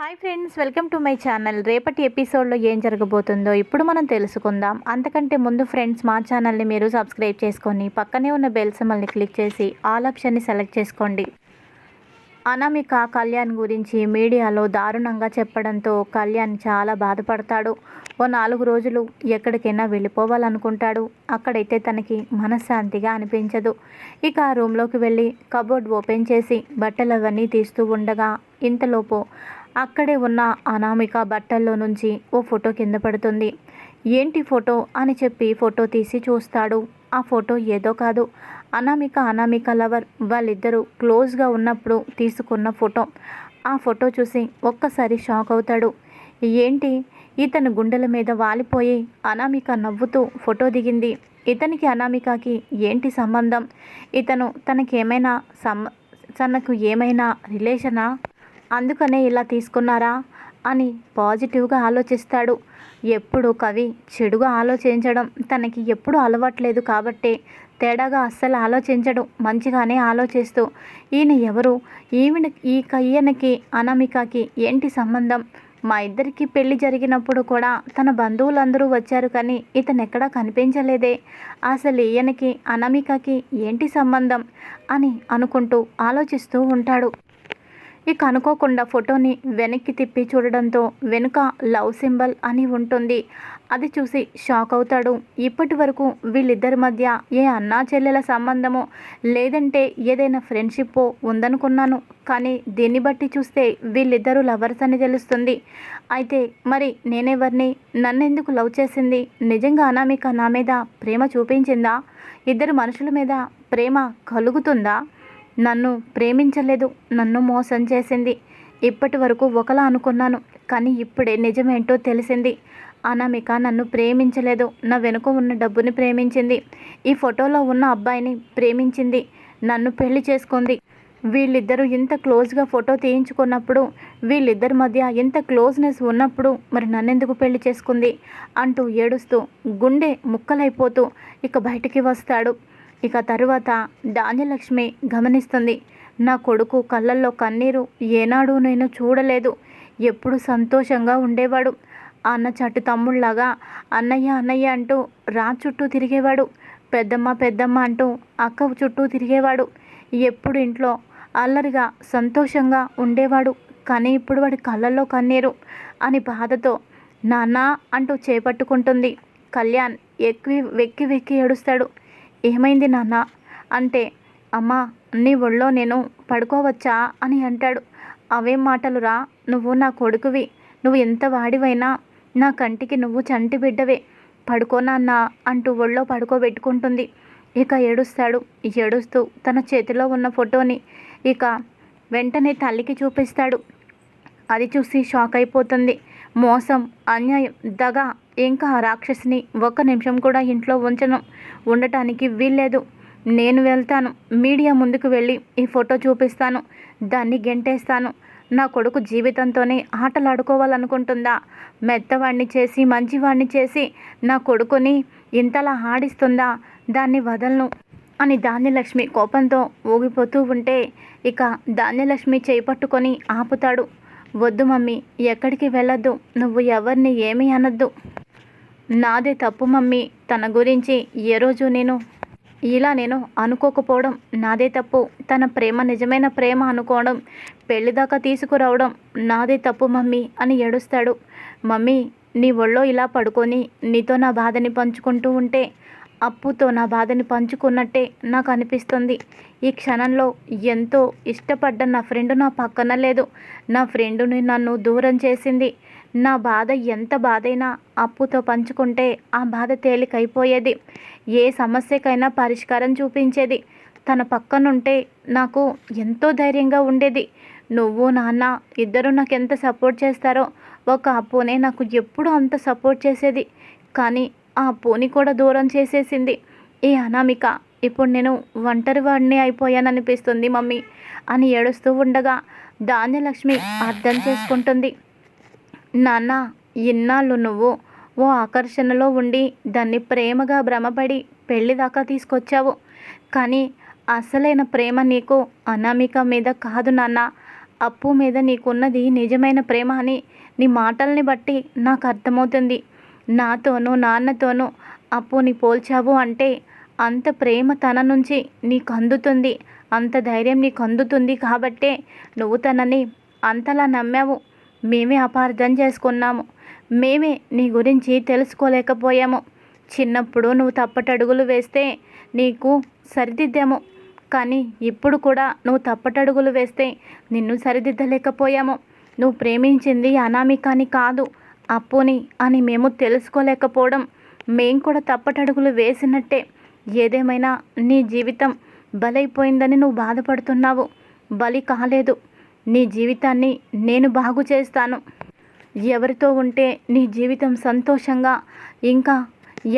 Hi friends welcome to my channel. రేపటి ఎపిసోడ్లో ఏం జరగబోతుందో ఇప్పుడు మనం తెలుసుకుందాం. అంతకంటే ముందు ఫ్రెండ్స్ మా ఛానల్ని మీరు సబ్స్క్రైబ్ చేసుకొని పక్కనే ఉన్న బెల్ సింబల్ని క్లిక్ చేసి ఆల్ ఆప్షన్ని సెలెక్ట్ చేసుకోండి. అనామిక కళ్యాణ్ గురించి మీడియాలో దారుణంగా చెప్పడంతో కళ్యాణ్ చాలా బాధపడతాడు. ఓ నాలుగు రోజులు ఎక్కడికైనా వెళ్ళిపోవాలనుకుంటాడు. అక్కడైతే తనకి మనశ్శాంతిగా అనిపించదు. ఇక ఆ రూమ్లోకి వెళ్ళి కబోర్డ్ ఓపెన్ చేసి బట్టలు అవన్నీ తీస్తూ ఉండగా ఇంతలోపు అక్కడే ఉన్న అనామిక బట్టల్లో నుంచి ఓ ఫోటో కింద పడుతుంది. ఏంటి ఫోటో? అని చెప్పి ఫోటో తీసి చూస్తాడు. ఆ ఫోటో ఏదో కాదు. అనామిక అనామిక లవర్ వాళ్ళిద్దరూ క్లోజ్గా ఉన్నప్పుడు తీసుకున్న ఫోటో. ఆ ఫోటో చూసి ఒక్కసారి షాక్ అవుతాడు. ఏంటి? ఇతను గుండెల మీద వాలిపోయి అనామిక నవ్వుతూ ఫోటో దిగింది. ఇతనికి అనామికకి ఏంటి సంబంధం? ఇతను తనకేమైనా సమ్ తనకు ఏమైనా రిలేషనా? అందుకనే ఇలా తీసుకున్నారా? అని పాజిటివ్గా ఆలోచిస్తాడు. ఎప్పుడు కవి చెడుగా ఆలోచించడం తనకి ఎప్పుడు అలవాట్లేదు కాబట్టే తేడాగా అస్సలు ఆలోచించడు. మంచిగానే ఆలోచిస్తూ ఈయన ఎవరు? ఈవిడ ఈ కయ్యనకి అనామికకి ఏంటి సంబంధం? మా ఇద్దరికి పెళ్ళి జరిగినప్పుడు కూడా తన బంధువులందరూ వచ్చారు కానీ ఇతను ఎక్కడా కనిపించలేదే. అసలు ఈయనకి అనామికకి ఏంటి సంబంధం? అని అనుకుంటూ ఆలోచిస్తూ ఉంటాడు. ఇక అనుకోకుండా ఫోటోని వెనక్కి తిప్పి చూడడంతో వెనుక లవ్ సింబల్ అని ఉంటుంది. అది చూసి షాక్ అవుతాడు. ఇప్పటి వరకు వీళ్ళిద్దరి మధ్య ఏ అన్నా చెల్లెల సంబంధమో లేదంటే ఏదైనా ఫ్రెండ్షిప్ ఉందనుకున్నాను. కానీ దీన్ని బట్టి చూస్తే వీళ్ళిద్దరూ లవర్స్ అని తెలుస్తుంది. అయితే మరి నేనెవరిని? నన్నెందుకు లవ్ చేసింది? నిజంగా అనామిక నా మీద ప్రేమ చూపించిందా? ఇద్దరు మనుషుల మీద ప్రేమ కలుగుతుందా? నన్ను ప్రేమించలేదు నన్ను మోసం చేసింది. ఇప్పటి వరకు ఒకలా అనుకున్నాను కానీ ఇప్పుడే నిజమేంటో తెలిసింది. అనామిక నన్ను ప్రేమించలేదు నా వెనుక ఉన్న డబ్బుని ప్రేమించింది. ఈ ఫోటోలో ఉన్న అబ్బాయిని ప్రేమించింది నన్ను పెళ్ళి చేసుకుంది. వీళ్ళిద్దరూ ఇంత క్లోజ్గా ఫోటో తీయించుకున్నప్పుడు వీళ్ళిద్దరి మధ్య ఇంత క్లోజ్నెస్ ఉన్నప్పుడు మరి నన్నెందుకు పెళ్ళి చేసుకుంది? అంటూ ఏడుస్తూ గుండె ముక్కలైపోతూ ఇక బయటికి వస్తాడు. ఇక తరువాత ధాన్యలక్ష్మి గమనిస్తుంది. నా కొడుకు కళ్ళల్లో కన్నీరు ఏనాడు నేను చూడలేదు. ఎప్పుడు సంతోషంగా ఉండేవాడు. అన్న చట్టు తమ్ముళ్ళగా అన్నయ్య అన్నయ్య అంటూ రా చుట్టూ తిరిగేవాడు. పెద్దమ్మ పెద్దమ్మ అంటూ అక్క చుట్టూ తిరిగేవాడు. ఎప్పుడు ఇంట్లో అల్లరిగా సంతోషంగా ఉండేవాడు. కానీ ఇప్పుడు వాడి కళ్ళల్లో కన్నీరు అని బాధతో నాన్న అంటూ చేపట్టుకుంటుంది. కళ్యాణ్ ఎక్కి వెక్కి వెక్కి ఏడుస్తాడు. ఏమైంది నాన్న? అంటే అమ్మా నీ ఒళ్ళో నేను పడుకోవచ్చా అని అంటాడు. అవేం మాటలు రా నువ్వు నా కొడుకువి. నువ్వు ఎంత వాడివైనా నా కంటికి నువ్వు చంటి బిడ్డవే. పడుకోనాన్న అంటూ ఒళ్ళో పడుకోబెట్టుకుంటుంది. ఇక ఏడుస్తాడు. ఏడుస్తూ తన చేతిలో ఉన్న ఫోటోని ఇక వెంటనే తల్లికి చూపిస్తాడు. అది చూసి షాక్ అయిపోతుంది. మోసం అన్యాయం దగ ఇంకా రాక్షసిని ఒక్క నిమిషం కూడా ఇంట్లో ఉంచను. ఉండటానికి వీల్లేదు. నేను వెళ్తాను. మీడియా ముందుకు వెళ్ళి ఈ ఫోటో చూపిస్తాను. దాన్ని గెంటేస్తాను. నా కొడుకు జీవితంతోనే ఆటలాడుకోవాలనుకుంటుందా? మెత్తవాణ్ణి చేసి మంచివాణ్ణి చేసి నా కొడుకుని ఇంతలా ఆడిస్తుందా? దాన్ని వదలను అని ధాన్యలక్ష్మి కోపంతో ఊగిపోతూ ఉంటే ఇక ధాన్యలక్ష్మి చేపట్టుకొని ఆపుతాడు. వద్దు మమ్మీ ఎక్కడికి వెళ్ళొద్దు. నువ్వు ఎవరిని ఏమీ అనొద్దు. నాదే తప్పు మమ్మీ తన గురించి ఏ రోజు నేను ఇలా నేను అనుకోకపోవడం నాదే తప్పు. తన ప్రేమ నిజమైన ప్రేమ అనుకోవడం పెళ్ళిదాకా తీసుకురావడం నాదే తప్పు మమ్మీ అని ఏడుస్తాడు. మమ్మీ నీ ఒళ్ళో ఇలా పడుకొని నీతో నా బాధని పంచుకుంటూ ఉంటే అప్పుతో నా బాధని పంచుకున్నట్టే నాకు అనిపిస్తుంది ఈ క్షణంలో ఎంతో ఇష్టపడ్డ నా ఫ్రెండ్ నా పక్కన లేదు. నా ఫ్రెండుని నన్ను దూరం చేసింది. నా బాధ ఎంత బాధైనా అప్పుతో పంచుకుంటే ఆ బాధ తేలికైపోయేది. ఏ సమస్యకైనా పరిష్కారం చూపించేది. తన పక్కనుంటే నాకు ఎంతో ధైర్యంగా ఉండేది. నువ్వు నాన్న ఇద్దరు నాకు ఎంత సపోర్ట్ చేస్తారో ఒక అప్పునే నాకు ఎప్పుడూ అంత సపోర్ట్ చేసేది. కానీ ఆ పోని కూడా దూరం చేసేసింది. ఈ అనామిక ఇప్పుడు నేను ఒంటరి వాడిని అయిపోయాననిపిస్తుంది మమ్మీ అని ఏడుస్తూ ఉండగా ధాన్యలక్ష్మి అర్థం చేసుకుంటుంది. నాన్న ఇన్నాళ్ళు నువ్వు ఓ ఆకర్షణలో ఉండి దాన్ని ప్రేమగా భ్రమపడి పెళ్ళి దాకా తీసుకొచ్చావు. కానీ అసలైన ప్రేమ నీకు అనామిక మీద కాదు నాన్న. అప్పు మీద నీకున్నది నిజమైన ప్రేమ అని నీ మాటల్ని బట్టి నాకు అర్థమవుతుంది. నాతోనూ నాన్నతోనూ అప్పుని పోల్చావు అంటే అంత ప్రేమ తన నుంచి నీకు అందుతుంది అంత ధైర్యం నీకు అందుతుంది కాబట్టే నువ్వు తనని అంతలా నమ్మావు. మేమే అపార్థం చేసుకున్నాము. మేమే నీ గురించి తెలుసుకోలేకపోయాము. చిన్నప్పుడు నువ్వు తప్పటడుగులు వేస్తే నీకు సరిదిద్దాము. కానీ ఇప్పుడు కూడా నువ్వు తప్పటడుగులు వేస్తే నిన్ను సరిదిద్దలేకపోయాము. నువ్వు ప్రేమించింది అనామికాని కాదు. అప్పుని అని మేము తెలుసుకోలేకపోవడం మేం కూడా తప్పటడుగులు వేసినట్టే. ఏదేమైనా నీ జీవితం బలైపోయిందని నువ్వు బాధపడుతున్నావు. బలి కాలేదు. నీ జీవితాన్ని నేను బాగు చేస్తాను. ఎవరితో ఉంటే నీ జీవితం సంతోషంగా ఇంకా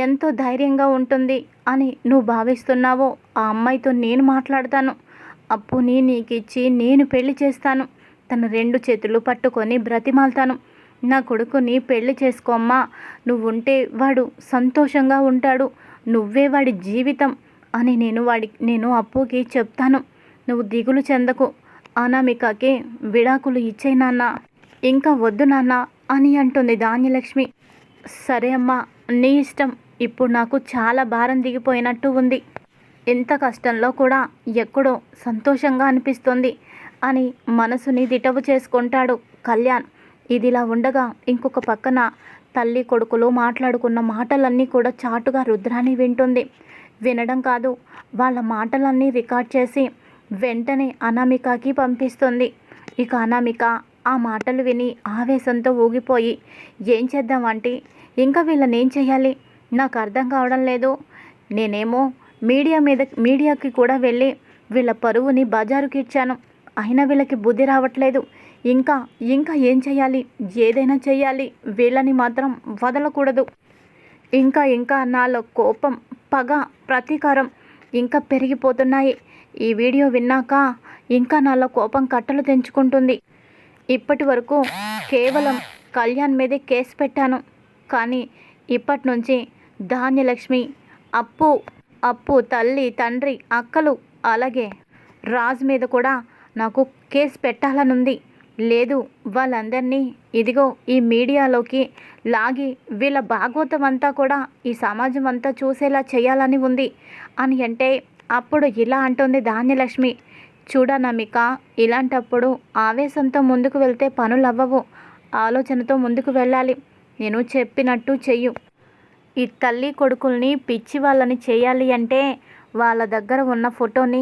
ఎంతో ధైర్యంగా ఉంటుంది అని నువ్వు భావిస్తున్నావో ఆ అమ్మాయితో నేను మాట్లాడతాను. అప్పుని నీకు ఇచ్చి నేను పెళ్ళి చేస్తాను. తను రెండు చేతులు పట్టుకొని బ్రతిమాల్తాను. నా కొడుకుని పెళ్ళి చేసుకోమ్మా నువ్వు ఉంటే వాడు సంతోషంగా ఉంటాడు. నువ్వే వాడి జీవితం అని నేను వాడి నేను అప్పుకి చెప్తాను. నువ్వు దిగులు చెందకు. అనామికకి విడాకులు ఇచ్చే నాన్న. ఇంకా వద్దు నాన్న అని అంటుంది ధాన్యలక్ష్మి. సరే అమ్మా నీ ఇష్టం. ఇప్పుడు నాకు చాలా భారం దిగిపోయినట్టు ఉంది. ఎంత కష్టంలో కూడా ఎక్కడో సంతోషంగా అనిపిస్తుంది అని మనసుని దిటవు చేసుకుంటాడు కళ్యాణ్. ఇదిలా ఉండగా ఇంకొక పక్కన తల్లి కొడుకులు మాట్లాడుకున్న మాటలన్నీ కూడా చాటుగా రుద్రాని వింటుంది. వినడం కాదు వాళ్ళ మాటలన్నీ రికార్డ్ చేసి వెంటనే అనామికకి పంపిస్తుంది. ఇక అనామిక ఆ మాటలు విని ఆవేశంతో ఊగిపోయి ఏం చేద్దాం ఇంకా వీళ్ళని ఏం చేయాలి? నాకు అర్థం కావడం లేదు. నేనేమో మీడియా మీద మీడియాకి కూడా వెళ్ళి వీళ్ళ పరువుని బజారుకి ఇచ్చాను అయినా వీళ్ళకి బుద్ధి రావట్లేదు. ఇంకా ఇంకా ఏం చేయాలి? ఏదైనా చేయాలి. వీళ్ళని మాత్రం వదలకూడదు. ఇంకా ఇంకా నాలో కోపం పగ ప్రతీకారం ఇంకా పెరిగిపోతున్నాయి. ఈ వీడియో విన్నాక ఇంకా నాలో కోపం కట్టలు తెంచుకుంటుంది. ఇప్పటి వరకు కేవలం కళ్యాణ్ మీదే కేసు పెట్టాను. కానీ ఇప్పటి నుంచి ధాన్యలక్ష్మి అప్పు అప్పు తల్లి తండ్రి అక్కలు అలాగే రాజు మీద కూడా నాకు కేసు పెట్టాలనుంది. లేదు వాళ్ళందరినీ ఇదిగో ఈ మీడియాలోకి లాగి వీళ్ళ భాగవతం అంతా కూడా ఈ సమాజం అంతా చూసేలా చేయాలని ఉంది అని అంటే అప్పుడు ఇలా అంటుంది ధాన్యలక్ష్మి. చూడనమిక ఇలాంటప్పుడు ఆవేశంతో ముందుకు వెళ్తే పనులు అవ్వవు ఆలోచనతో ముందుకు వెళ్ళాలి. నేను చెప్పినట్టు చెయ్యు. ఈ తల్లి కొడుకుల్ని పిచ్చి వాళ్ళని చేయాలి అంటే వాళ్ళ దగ్గర ఉన్న ఫోటోని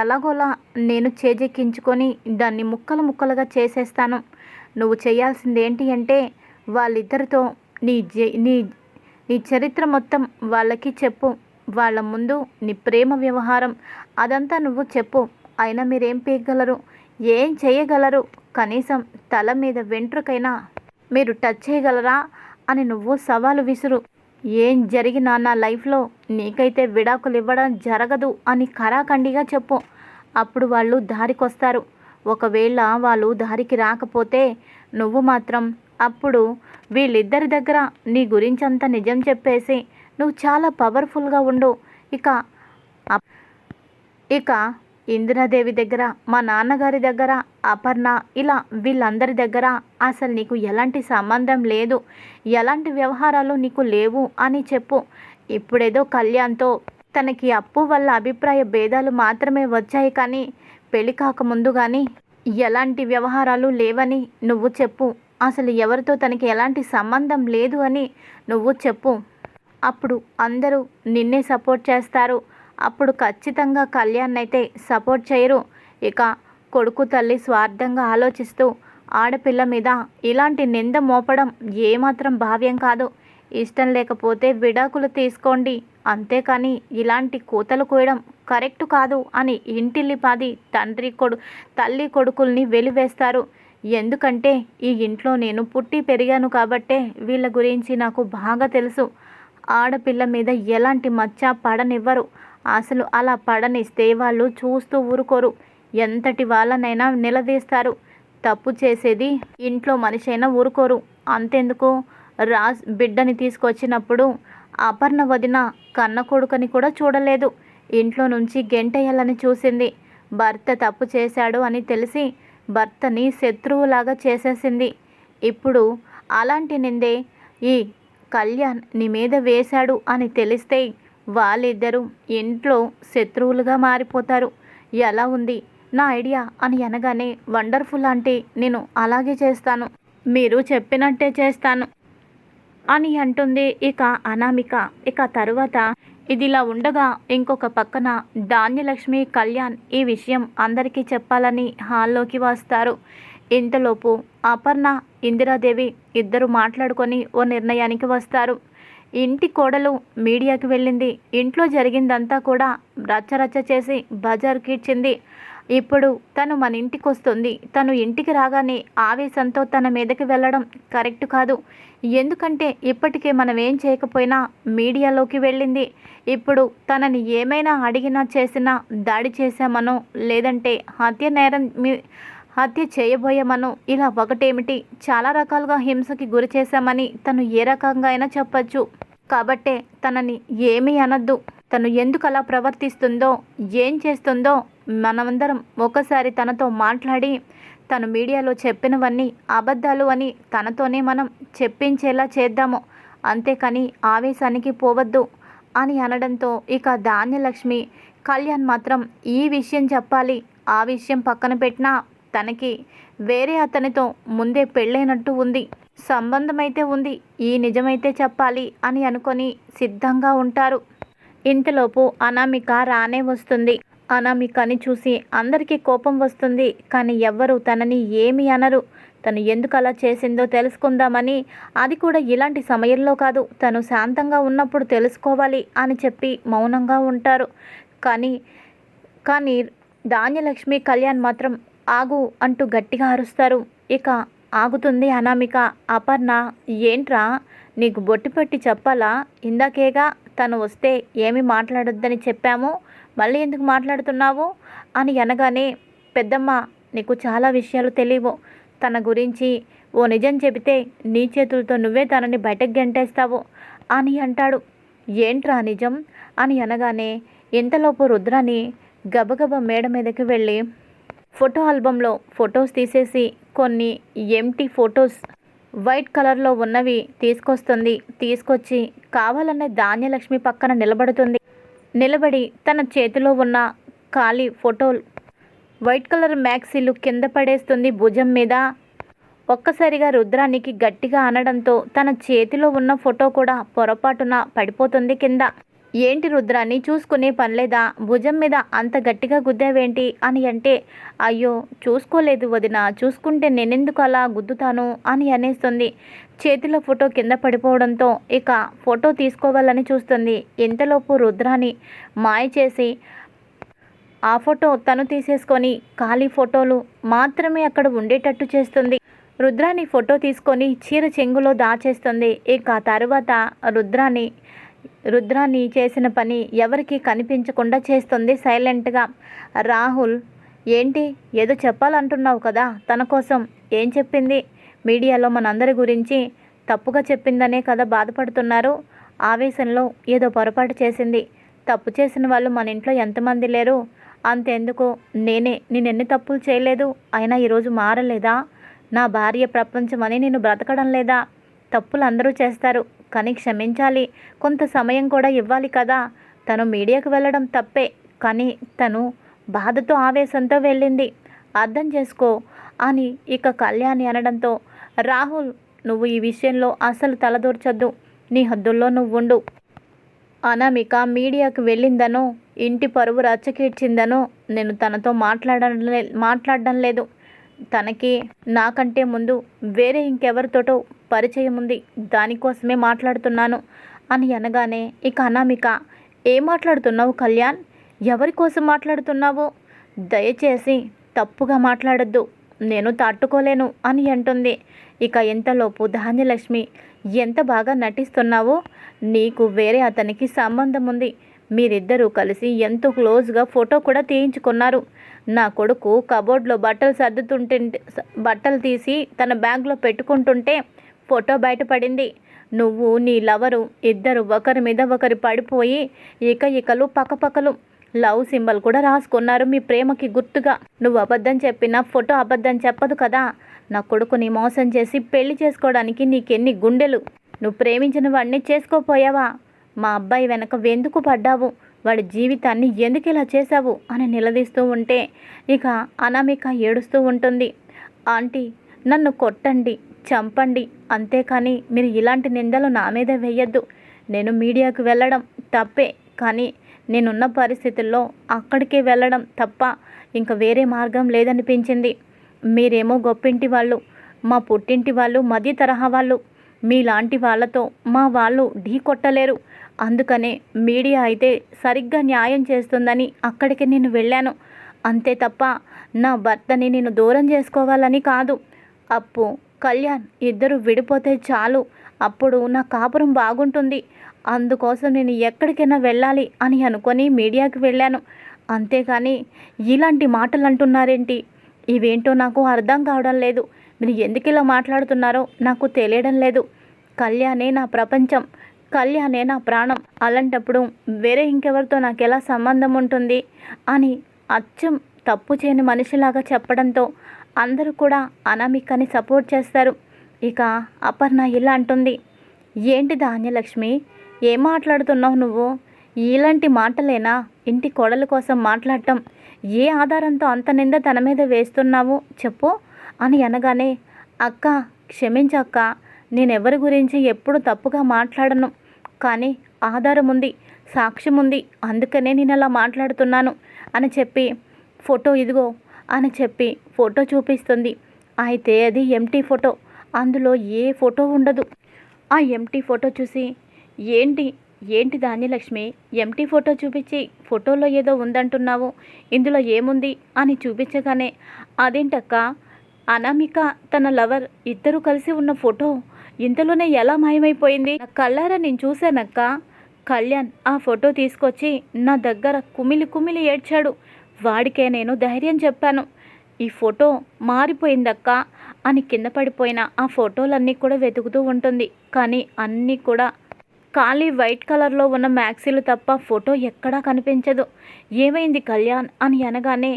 ఎలాగోలా నేను చేజెక్కించుకొని దాన్ని ముక్కలు ముక్కలుగా చేసేస్తాను. నువ్వు చేయాల్సింది ఏంటి అంటే వాళ్ళిద్దరితో నీ నీ నీ చరిత్ర మొత్తం వాళ్ళకి చెప్పు. వాళ్ళ ముందు నీ ప్రేమ వ్యవహారం అదంతా నువ్వు చెప్పు. అయినా మీరేం పీయగలరు? ఏం చేయగలరు కనీసం తల మీద వెంట్రుకైనా మీరు టచ్ చేయగలరా? అని నువ్వు సవాలు విసురు. ఏం జరిగినా నా లైఫ్లో నీకైతే విడాకులు ఇవ్వడం జరగదు అని కరాఖండిగా చెప్పు. అప్పుడు వాళ్ళు దారికొస్తారు. ఒకవేళ వాళ్ళు దారికి రాకపోతే నువ్వు మాత్రం అప్పుడు వీళ్ళిద్దరి దగ్గర నీ గురించి అంత నిజం చెప్పేసి నువ్వు చాలా పవర్ఫుల్గా ఉండు. ఇక ఇక ఇందిరాదేవి దగ్గర మా నాన్నగారి దగ్గర అపర్ణ ఇలా వీళ్ళందరి దగ్గర అసలు నీకు ఎలాంటి సంబంధం లేదు. ఎలాంటి వ్యవహారాలు నీకు లేవు అని చెప్పు. ఇప్పుడేదో కళ్యాణ్తో తనకి అప్పు వల్ల అభిప్రాయ భేదాలు మాత్రమే వచ్చాయి కానీ పెళ్ళి కాకముందు కానీ ఎలాంటి వ్యవహారాలు లేవని నువ్వు చెప్పు. అసలు ఎవరితో తనకి ఎలాంటి సంబంధం లేదు అని నువ్వు చెప్పు. అప్పుడు అందరూ నిన్నే సపోర్ట్ చేస్తారు. అప్పుడు ఖచ్చితంగా కళ్యాణ్ అయితే సపోర్ట్ చేయరు. ఇక కొడుకు తల్లి స్వార్థంగా ఆలోచిస్తూ ఆడపిల్ల మీద ఇలాంటి నింద మోపడం ఏమాత్రం భావ్యం కాదు. ఇష్టం లేకపోతే విడాకులు తీసుకోండి. అంతేకాని ఇలాంటి కూతలు కోయడం కరెక్ట్ కాదు అని ఇంటిల్లిపాది తండ్రి కొడు తల్లి కొడుకుల్ని వెలివేస్తారు. ఎందుకంటే ఈ ఇంట్లో నేను పుట్టి పెరిగాను కాబట్టే వీళ్ళ గురించి నాకు బాగా తెలుసు. ఆడపిల్ల మీద ఎలాంటి మచ్చ పడనివ్వరు. అసలు అలా పడనిస్తే వాళ్ళు చూస్తూ ఊరుకోరు. ఎంతటి వాళ్ళనైనా నిలదీస్తారు. తప్పు చేసేది ఇంట్లో మనిషి అయినా ఊరుకోరు. అంతెందుకు? రాజ్ బిడ్డని తీసుకొచ్చినప్పుడు అపర్ణ వదిన కన్న కొడుకని కూడా చూడలేదు. ఇంట్లో నుంచి గెంటేయాలని చూసింది. భర్త తప్పు చేశాడు అని తెలిసి భర్తని శత్రువులాగా చేసేసింది. ఇప్పుడు అలాంటి నిందే ఈ కళ్యాణ్ నీ మీద వేశాడు అని తెలిస్తే వాళ్ళిద్దరూ ఇంట్లో శత్రువులుగా మారిపోతారు. ఎలా ఉంది? నా ఐడియా అని అనగానే వండర్ఫుల్ అంటే నేను అలాగే చేస్తాను. మీరు చెప్పినట్టే చేస్తాను అని అంటుంది ఇక అనామిక. ఇక తరువాత ఇదిలా ఉండగా ఇంకొక పక్కన ధాన్యలక్ష్మి కళ్యాణ్ ఈ విషయం అందరికీ చెప్పాలని హాల్లోకి వస్తారు. ఇంతలోపు అపర్ణ ఇందిరాదేవి ఇద్దరు మాట్లాడుకొని ఓ నిర్ణయానికి వస్తారు. ఇంటి కోడలు మీడియాకి వెళ్ళింది. ఇంట్లో జరిగిందంతా కూడా రచ్చరచ్చ చేసి బజార్కి ఇచ్చింది ఇప్పుడు తను మన ఇంటికి వస్తుంది తను ఇంటికి రాగానే ఆవేశంతో తన మీదకి వెళ్ళడం కరెక్ట్ కాదు. ఎందుకంటే ఇప్పటికే మనం ఏం చేయకపోయినా మీడియాలోకి వెళ్ళింది. ఇప్పుడు తనని ఏమైనా అడిగినా చేసినా దాడి చేశామనో లేదంటే హత్య నేరం మీ హత్య చేయబోయామను? ఇలా ఒకటేమిటి? చాలా రకాలుగా హింసకి గురి చేశామని తను ఏ రకంగా అయినా చెప్పచ్చు. కాబట్టే తనని ఏమీ అనద్దు. తను ఎందుకు అలా ప్రవర్తిస్తుందో ఏం చేస్తుందో మనమందరం ఒకసారి తనతో మాట్లాడి తను మీడియాలో చెప్పినవన్నీ అబద్ధాలు అని తనతోనే మనం చెప్పించేలా చేద్దాము. అంతేకాని ఆవేశానికి పోవద్దు అని అనడంతో ఇక ధాన్యలక్ష్మి కళ్యాణ్ మాత్రం ఈ విషయం చెప్పాలి ఆ విషయం పక్కన పెట్టినా తనకి వేరే అతనితో ముందే పెళ్ళైనట్టు ఉంది. సంబంధమైతే ఉంది. ఈ నిజమైతే చెప్పాలి అని అనుకొని సిద్ధంగా ఉంటారు. ఇంతలోపు అనామిక రానే వస్తుంది. అనామికని చూసి అందరికీ కోపం వస్తుంది. కానీ ఎవ్వరూ తనని ఏమీ అనరు. తను ఎందుకు అలా చేసిందో తెలుసుకుందామని అది కూడా ఇలాంటి సమయంలో కాదు. తను శాంతంగా ఉన్నప్పుడు తెలుసుకోవాలి అని చెప్పి మౌనంగా ఉంటారు. కానీ కానీ ధాన్యలక్ష్మి కళ్యాణ్ మాత్రం ఆగు అంటూ గట్టిగా అరుస్తారు. ఇక ఆగుతుంది అనామిక. అపర్ణ ఏంట్రా? నీకు బొట్టు పెట్టి చెప్పాలా? ఇందాకేగా తను వస్తే ఏమీ మాట్లాడొద్దని చెప్పాము. మళ్ళీ ఎందుకు మాట్లాడుతున్నావు? అని అనగానే పెద్దమ్మ నీకు చాలా విషయాలు తెలియవు. తన గురించి ఓ నిజం చెబితే నీ చేతులతో నువ్వే తనని బయటకు గెంటేస్తావు అని అంటాడు. ఏంట్రా నిజం? అని అనగానే ఇంతలోపు రుద్రాని గబగబ మేడ మీదకి వెళ్ళి ఫోటో ఆల్బంలో ఫొటోస్ తీసేసి కొన్ని ఎంటీ ఫొటోస్ వైట్ కలర్లో ఉన్నవి తీసుకొస్తుంది. తీసుకొచ్చి కావాలనే ధాన్యలక్ష్మి పక్కన నిలబడుతుంది. నిలబడి తన చేతిలో ఉన్న ఖాళీ ఫోటో వైట్ కలర్ మ్యాక్సీలు కింద పడేస్తుంది భుజం మీద. ఒక్కసారిగా రుద్రానికి గట్టిగా అనడంతో తన చేతిలో ఉన్న ఫోటో కూడా పొరపాటున పడిపోతుంది కింద. ఏంటి రుద్రాన్ని చూసుకునే పనిలేదా? భుజం మీద అంత గట్టిగా గుద్దావేంటి అని అంటే అయ్యో చూసుకోలేదు వదిన చూసుకుంటే నేనెందుకు అలా గుద్దుతాను అని అనేస్తుంది. చేతిలో ఫోటో కింద పడిపోవడంతో ఇక ఫోటో తీసుకోవాలని చూస్తుంది. ఇంతలోపు రుద్రాని మాయ చేసి ఆ ఫోటో తను తీసేసుకొని ఖాళీ ఫోటోలు మాత్రమే అక్కడ ఉండేటట్టు చేస్తుంది. రుద్రాని ఫోటో తీసుకొని చీర చెంగులో దాచేస్తుంది. ఇక తరువాత రుద్రాని రుద్రాని చేసిన పని ఎవరికి కనిపించకుండా చేస్తుంది సైలెంట్గా. రాహుల్ ఏంటి? ఏదో చెప్పాలంటున్నావు కదా? తన కోసం ఏం చెప్పింది? మీడియాలో మనందరి గురించి తప్పుగా చెప్పిందనే కదా బాధపడుతున్నారు. ఆవేశంలో ఏదో పొరపాటు చేసింది. తప్పు చేసిన వాళ్ళు మన ఇంట్లో ఎంతమంది లేరు? అంతెందుకు? నేనే నేను ఎన్ని తప్పులు చేయలేదు? అయినా ఈరోజు మారలేదా? నా భార్య ప్రపంచమని నేను బ్రతకడం లేదా? తప్పులు అందరూ చేస్తారు. కానీ క్షమించాలి. కొంత సమయం కూడా ఇవ్వాలి కదా. తను మీడియాకు వెళ్ళడం తప్పే. కానీ తను బాధతో ఆవేశంతో వెళ్ళింది. అర్థం చేసుకో అని ఇక కళ్యాణి అనడంతో రాహుల్ నువ్వు ఈ విషయంలో అసలు తలదూర్చొద్దు. నీ హద్దుల్లో నువ్వు ఉండు అనామిక మీడియాకు వెళ్ళిందనో ఇంటి పరువు రచ్చకీడ్చిందనో నేను తనతో మాట్లాడడం మాట్లాడడం లేదు. తనకి నాకంటే ముందు వేరే ఇంకెవరితోటో పరిచయం ఉంది. దానికోసమే మాట్లాడుతున్నాను అని అనగానే ఇక అనామిక ఏం మాట్లాడుతున్నావు కళ్యాణ్? ఎవరి కోసం మాట్లాడుతున్నావు? దయచేసి తప్పుగా మాట్లాడొద్దు. నేను తట్టుకోలేను అని అంటుంది. ఇక ఎంతలోపు ధాన్యలక్ష్మి ఎంత బాగా నటిస్తున్నావో? నీకు వేరే అతనికి సంబంధం ఉంది. మీరిద్దరూ కలిసి ఎంతో క్లోజ్గా ఫోటో కూడా తీయించుకున్నారు. నా కొడుకు కబోర్డ్లో బట్టలు సర్దుతుంటే బట్టలు తీసి తన బ్యాగ్లో పెట్టుకుంటుంటే ఫోటో బయటపడింది. నువ్వు నీ లవరు ఇద్దరు ఒకరి మీద ఒకరు పడిపోయి ఇక ఇకలు పక్కపక్కలు లవ్ సింబల్ కూడా రాసుకున్నారు మీ ప్రేమకి గుర్తుగా. నువ్వు అబద్ధం చెప్పినా ఫోటో అబద్ధం చెప్పదు కదా. నా కొడుకుని మోసం చేసి పెళ్ళి చేసుకోవడానికి నీకెన్ని గుండెలు. నువ్వు ప్రేమించిన వాడిని చేసుకోపోయావా? మా అబ్బాయి వెనక వెందుకు పడ్డావు? వాడి జీవితాన్ని ఎందుకు ఇలా చేశావు? అని నిలదీస్తూ ఉంటే ఇక అనామిక ఏడుస్తూ ఉంటుంది. ఆంటీ నన్ను కొట్టండి చంపండి. అంతేకాని మీరు ఇలాంటి నిందలు నా మీద వేయద్దు. నేను మీడియాకు వెళ్ళడం తప్పే కానీ నేనున్న పరిస్థితుల్లో అక్కడికే వెళ్ళడం తప్ప ఇంకా వేరే మార్గం లేదనిపించింది. మీరేమో గొప్పింటి వాళ్ళు మా పుట్టింటి వాళ్ళు మధ్య తరహా వాళ్ళు. మీలాంటి వాళ్ళతో మా వాళ్ళు ఢీ కొట్టలేరు. అందుకనే మీడియా అయితే సరిగ్గా న్యాయం చేస్తుందని అక్కడికి నేను వెళ్ళాను. అంతే తప్ప నా భర్తని నేను దూరం చేసుకోవాలని కాదు. అప్పు కళ్యాణ్ ఇద్దరు విడిపోతే చాలు. అప్పుడు నా కాపురం బాగుంటుంది. అందుకోసం నేను ఎక్కడికైనా వెళ్ళాలి అని అనుకొని మీడియాకి వెళ్ళాను. అంతేకాని ఇలాంటి మాటలు అంటున్నారేంటి ఇవేంటో నాకు అర్థం కావడం లేదు. మీరు ఎందుకు ఇలా మాట్లాడుతున్నారో నాకు తెలియడం లేదు. కళ్యాణే నా ప్రపంచం. కళ్యాణే నా ప్రాణం. అలాంటప్పుడు వేరే ఇంకెవరితో నాకు ఎలా సంబంధం ఉంటుంది? అని అచ్చం తప్పు చేయని మనిషిలాగా చెప్పడంతో అందరూ కూడా అనామికని సపోర్ట్ చేస్తారు. ఇక అపర్ణ ఇలా అంటుంది. ఏంటి ధాన్యలక్ష్మి? ఏం మాట్లాడుతున్నావు నువ్వు? ఇలాంటి మాటలేనా? ఇంటి కోడల కోసం మాట్లాడటం ఏ ఆధారంతో అంత నింద తన మీద వేస్తున్నావు? చెప్పు అని అనగానే అక్క క్షమించక్క నేనెవరి గురించి ఎప్పుడు తప్పుగా మాట్లాడను. కానీ ఆధారం ఉంది సాక్ష్యం ఉంది అందుకనే నేను అలా మాట్లాడుతున్నాను అని చెప్పి ఫోటో ఇదిగో అని చెప్పి ఫోటో చూపిస్తుంది. అయితే అది ఎంటీ ఫోటో. అందులో ఏ ఫోటో ఉండదు. ఆ ఎంటీ ఫోటో చూసి ఏంటి? ఏంటి ధాన్యలక్ష్మి ఎంటీ ఫోటో చూపించి ఫోటోలో ఏదో ఉందంటున్నావు. ఇందులో ఏముంది? అని చూపించగానే అదేంటక్క? అనామిక తన లవర్ ఇద్దరు కలిసి ఉన్న ఫోటో? ఇంతలోనే ఎలా మాయమైపోయింది? నా కళ్ళారా నేను చూశానక్క. కళ్యాణ్ ఆ ఫోటో తీసుకొచ్చి నా దగ్గర కుమిలి కుమిలి ఏడ్చాడు. వాడికే నేను ధైర్యం చెప్పాను. ఈ ఫోటో మారిపోయిందక్క అని కింద పడిపోయిన ఆ ఫోటోలన్నీ కూడా వెతుకుతూ ఉంటుంది. కానీ అన్నీ కూడా ఖాళీ వైట్ కలర్లో ఉన్న మ్యాక్సీలు తప్ప ఫోటో ఎక్కడా కనిపించదు. ఏమైంది కళ్యాణ్ అని అనగానే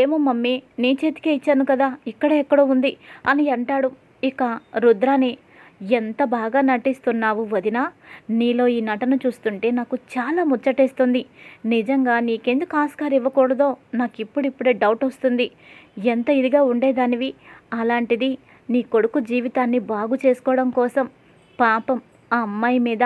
ఏమో మమ్మీ నీ చేతికే ఇచ్చాను కదా ఇక్కడ ఎక్కడో ఉంది అని అంటాడు. ఇక రుద్రాని ఎంత బాగా నటిస్తున్నావు వదినా? నీలో ఈ నటన చూస్తుంటే నాకు చాలా ముచ్చటేస్తుంది. నిజంగా నీకెందుకు ఆస్కార్ ఇవ్వకూడదో? నాకు ఇప్పుడిప్పుడే డౌట్ వస్తుంది. ఎంత ఇదిగా ఉండేదానివి? అలాంటిది నీ కొడుకు జీవితాన్ని బాగు చేసుకోవడం కోసం పాపం ఆ అమ్మాయి మీద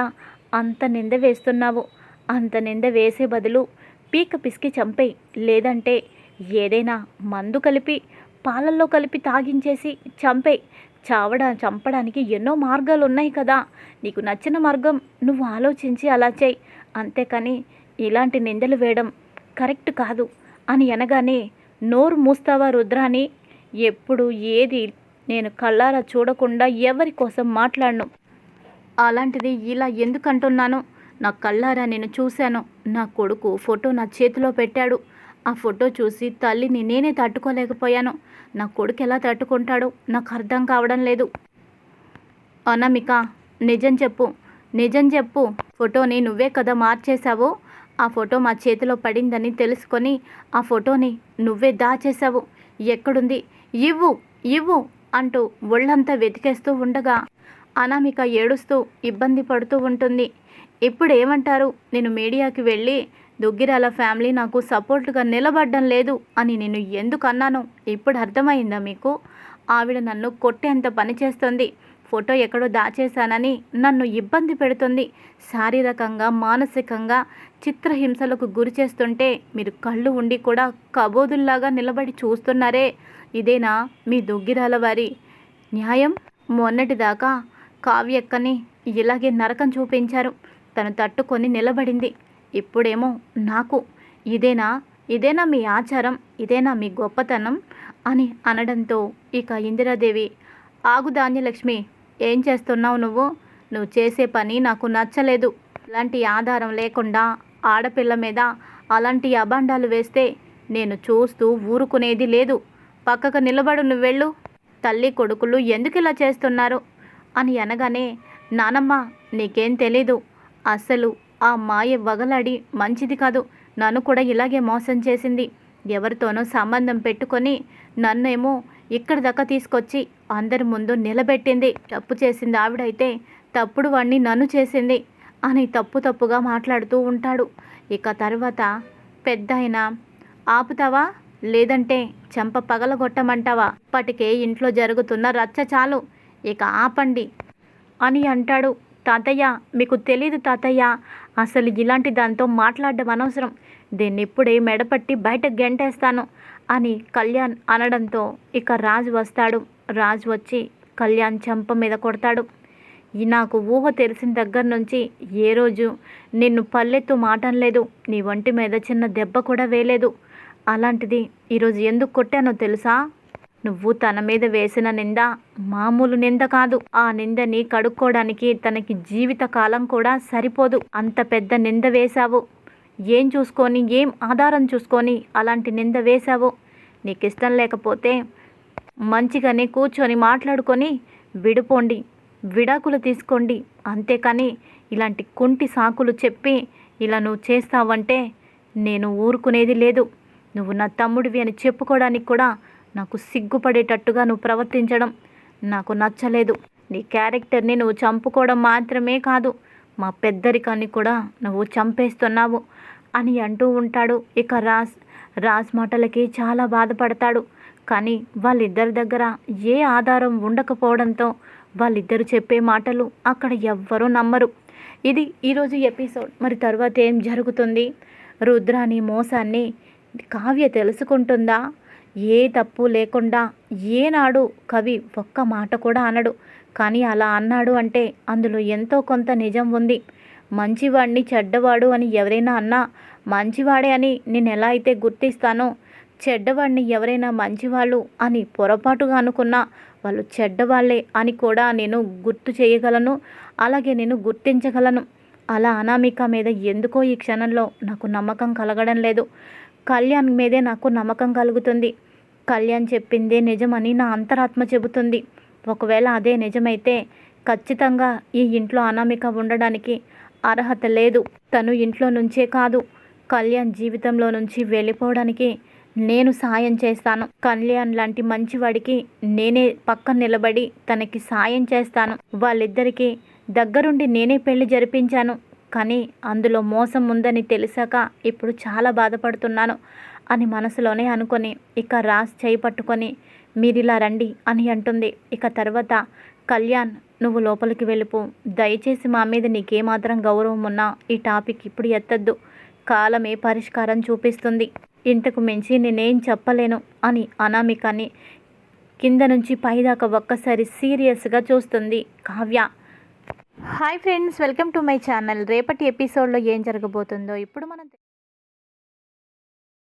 అంత నింద వేస్తున్నావు. అంత నింద వేసే బదులు పీక పిసికి చంపేయి. లేదంటే ఏదైనా మందు కలిపి పాలల్లో కలిపి తాగించేసి చంపేయి. చావడా చంపడానికి ఎన్నో మార్గాలు ఉన్నాయి కదా. నీకు నచ్చిన మార్గం నువ్వు ఆలోచించి అలా చేయి. అంతేకాని ఇలాంటి నిందలు వేయడం కరెక్ట్ కాదు. అని అనగానే నోరు మూస్తావా రుద్రాని ఎప్పుడు ఏది? నేను కళ్ళారా చూడకుండా ఎవరి కోసం మాట్లాడను? అలాంటిది ఇలా ఎందుకంటున్నాను నా కళ్ళారా నేను చూశాను. నా కొడుకు ఫోటో నా చేతిలో పెట్టాడు. ఆ ఫోటో చూసి తల్లిని నేనే తట్టుకోలేకపోయాను. నా కొడుకు ఎలా తట్టుకుంటాడో నాకు అర్థం కావడం లేదు. అనామిక నిజం చెప్పు నిజం చెప్పు. ఫోటోని నువ్వే కదా మార్చేశావు? ఆ ఫోటో మా చేతిలో పడిందని తెలుసుకొని ఆ ఫోటోని నువ్వే దాచేశావు. ఎక్కడుంది? ఇవ్వు ఇవ్వు అంటూ ఒళ్ళంతా వెతికేస్తూ ఉండగా అనామిక ఏడుస్తూ ఇబ్బంది పడుతూ ఉంటుంది. ఇప్పుడు ఏమంటారు నేను మీడియాకి వెళ్ళి దుగ్గిరాల ఫ్యామిలీ నాకు సపోర్ట్గా నిలబడడం లేదు అని నేను ఎందుకు అన్నాను ఇప్పుడు అర్థమైందా మీకు? ఆవిడ నన్ను కొట్టేంత పని చేస్తుంది. ఫోటో ఎక్కడో దాచేశానని నన్ను ఇబ్బంది పెడుతుంది. శారీరకంగా మానసికంగా చిత్రహింసలకు గురి చేస్తుంటే మీరు కళ్ళు ఉండి కూడా కబోదుల్లాగా నిలబడి చూస్తున్నారే. ఇదేనా మీ దుగ్గిరాల వారి న్యాయం? మొన్నటిదాకా కావ్యక్కని ఇలాగే నరకం చూపించారు. తను తట్టుకొని నిలబడింది. ఇప్పుడేమో నాకు ఇదేనా ఇదేనా మీ ఆచారం ఇదేనా మీ గొప్పతనం అని అనడంతో ఇక ఇందిరాదేవి ఆగు ధాన్యలక్ష్మి ఏం చేస్తున్నావు నువ్వు? నువ్వు చేసే పని నాకు నచ్చలేదు. అలాంటి ఆధారం లేకుండా ఆడపిల్ల మీద అలాంటి అబాండాలు వేస్తే నేను చూస్తూ ఊరుకునేది లేదు. పక్కకు నిలబడు నువ్వెళ్ళు. తల్లి కొడుకులు ఎందుకు ఇలా చేస్తున్నారు? అని అనగానే నానమ్మ నీకేం తెలీదు. అసలు ఆ మాయ వగలాడి మంచిది కాదు. నన్ను కూడా ఇలాగే మోసం చేసింది. ఎవరితోనో సంబంధం పెట్టుకొని నన్నేమో ఇక్కడి దాకా తీసుకొచ్చి అందరి ముందు నిలబెట్టింది. తప్పు చేసింది ఆవిడైతే తప్పుడు వాణ్ణి నన్ను చేసింది అని తప్పు తప్పుగా మాట్లాడుతూ ఉంటాడు. ఇక తర్వాత పెద్ద ఆపుతావా? లేదంటే చెంప పగలగొట్టమంటావా? ఇప్పటికే ఇంట్లో జరుగుతున్న రచ్చ చాలు. ఇక ఆపండి అని అంటాడు. తాతయ్య మీకు తెలీదు తాతయ్య అసలు ఇలాంటి దాంతో మాట్లాడడం అనవసరం. దీన్ని ఇప్పుడే మెడపట్టి బయటకు గెంటేస్తాను అని కళ్యాణ్ అనడంతో ఇక రాజు వస్తాడు. రాజు వచ్చి కళ్యాణ్ చెంప మీద కొడతాడు. ఈ నాకు ఊహ తెలిసిన దగ్గర నుంచి ఏ రోజు నిన్ను పల్లెత్తు మాటం లేదు నీ ఒంటి మీద చిన్న దెబ్బ కూడా వేయలేదు. అలాంటిది ఈరోజు ఎందుకు కొట్టానో తెలుసా? నువ్వు తన మీద వేసిన నింద మామూలు నింద కాదు. ఆ నిందని కడుక్కోవడానికి తనకి జీవిత కాలం కూడా సరిపోదు. అంత పెద్ద నింద వేశావు. ఏం చూసుకొని ఏం ఆధారం చూసుకొని అలాంటి నింద వేశావు? నీకు ఇష్టం లేకపోతే మంచిగానే కూర్చొని మాట్లాడుకొని విడిపోండి విడాకులు తీసుకోండి. అంతేకాని ఇలాంటి కుంటి సాకులు చెప్పి ఇలా నువ్వు చేస్తావంటే నేను ఊరుకునేది లేదు. నువ్వు నా తమ్ముడివి అని చెప్పుకోవడానికి కూడా నాకు సిగ్గుపడేటట్టుగా నువ్వు ప్రవర్తించడం నాకు నచ్చలేదు. నీ క్యారెక్టర్ని నువ్వు చంపుకోవడం మాత్రమే కాదు మా పెద్దరికాన్ని కూడా నువ్వు చంపేస్తున్నావు అని అంటూ ఉంటాడు. ఇక రాజ్ రాజ్ మాటలకి చాలా బాధపడతాడు. కానీ వాళ్ళిద్దరి దగ్గర ఏ ఆధారం ఉండకపోవడంతో వాళ్ళిద్దరు చెప్పే మాటలు అక్కడ ఎవ్వరూ నమ్మరు. ఇది ఈరోజు ఎపిసోడ్. మరి తర్వాత ఏం జరుగుతుంది? రుద్రాని మోసాన్ని కావ్య తెలుసుకుంటుందా? ఏ తప్పు లేకుండా ఏనాడు కవి ఒక్క మాట కూడా అనడు. కానీ అలా అన్నాడు అంటే అందులో ఎంతో కొంత నిజం ఉంది. మంచివాడిని చెడ్డవాడు అని ఎవరైనా అన్నా మంచివాడే అని నేను ఎలా అయితే గుర్తిస్తానో చెడ్డవాడిని ఎవరైనా మంచివాళ్ళు అని పొరపాటుగా అనుకున్నా వాళ్ళు చెడ్డవాళ్ళే అని కూడా నేను గుర్తు చేయగలను అలాగే నేను గుర్తించగలను. అలా అనామిక మీద ఎందుకో ఈ క్షణంలో నాకు నమ్మకం కలగడం లేదు. కళ్యాణ్ మీదే నాకు నమ్మకం కలుగుతుంది. కళ్యాణ్ చెప్పిందే నిజమని నా అంతరాత్మ చెబుతుంది. ఒకవేళ అదే నిజమైతే ఖచ్చితంగా ఈ ఇంట్లో అనామిక ఉండడానికి అర్హత లేదు. తను ఇంట్లో నుంచే కాదు. కళ్యాణ్ జీవితంలో నుంచి వెళ్ళిపోవడానికి నేను సాయం చేస్తాను. కళ్యాణ్ లాంటి మంచివాడికి నేనే పక్కన నిలబడి తనకి సాయం చేస్తాను. వాళ్ళిద్దరికీ దగ్గరుండి నేనే పెళ్ళి జరిపించాను. కానీ అందులో మోసం ఉందని తెలిసాక ఇప్పుడు చాలా బాధపడుతున్నాను. అని మనసులోనే అనుకొని ఇక రాజ్ చేయి పట్టుకొని మీరిలా రండి అని అంటుంది. ఇక తర్వాత కళ్యాణ్ నువ్వు లోపలికి వెళ్ళిపో. దయచేసి మా మీద నీకేమాత్రం గౌరవం ఉన్నా ఈ టాపిక్ ఇప్పుడు ఎత్తద్దు. కాలమే పరిష్కారం చూపిస్తుంది. ఇంతకు మించి నేనేం చెప్పలేను అని అనామికాని కింద నుంచి పైదాకా ఒక్కసారి సీరియస్గా చూస్తుంది Kavya. Hi friends welcome to my channel. రేపటి ఎపిసోడ్లో ఏం జరగబోతుందో ఇప్పుడు మనం